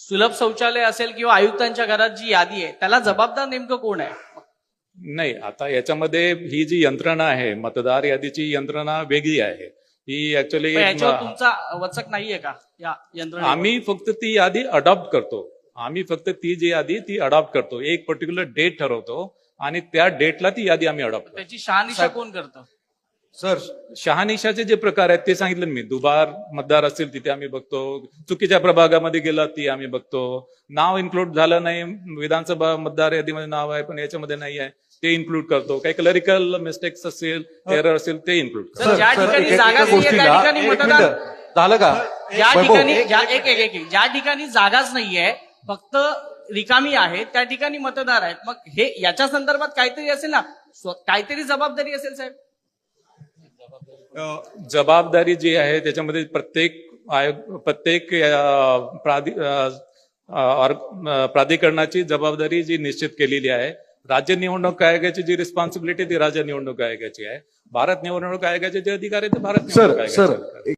सुलभ शौचालय असेल किंवा आयुक्तांच्या घरात जी यादी आहे त्याला जबाबदार नेमकं कोण आहे? नाही आता याच्यामध्ये ही जी यंत्रणा आहे मतदार यादीची यंत्रणा वेगळी आहे. ही ऍक्च्युली तुमचा वचक नाहीये का या यंत्रणा आम्ही फक्त ती यादी अडॉप्ट करतो. आम्ही फक्त ती जी यादी ती अडॉप्ट करतो. एक पर्टिक्युलर डेट ठरवतो आणि त्या डेटला ती यादी आम्ही अडॉप्ट करतो. त्याची शहानिशा कोण करतं? सर शहानिशाचे जे प्रकार आहेत ते सांगितलं मी. दुबार मतदार असतील तिथे आम्ही बघतो. चुकीच्या प्रभागामध्ये गेला ती आम्ही बघतो. नाव इन्क्लूड झालं नाही. विधानसभा मतदार यादीमध्ये नाव आहे पण याच्यामध्ये नाही आहे. ते इन्क्लूड करतो. काही क्लरिकल मिस्टेक्स असेल एरर असेल ते इन्क्लूड करतो. सर, ज्या ठिकाणी जागा. झालं का? ज्या ठिकाणी ज्या एक एक एक एक- ज्या ठिकाणी जागाच नाहीये फक्त रिकामी आहे त्या ठिकाणी मतदार आहेत. मग हे याच्या संदर्भात काहीतरी असेल ना? काहीतरी जबाबदारी असेल साहेब. जबाबदारी जी आहे त्याच्यामध्ये प्रत्येक आयोग प्रत्येक प्राधि- प्राधिकरणाची जबाबदारी जी निश्चित केलेली आहे राज्य निवडणूक आयोगाची जी रिस्पॉन्सिबिलिटी ती राज्य निवडणूक आयोगाची आहे भारत निवडणूक आयोगाचे जे अधिकार आहे ते भारत सर सर आहेत.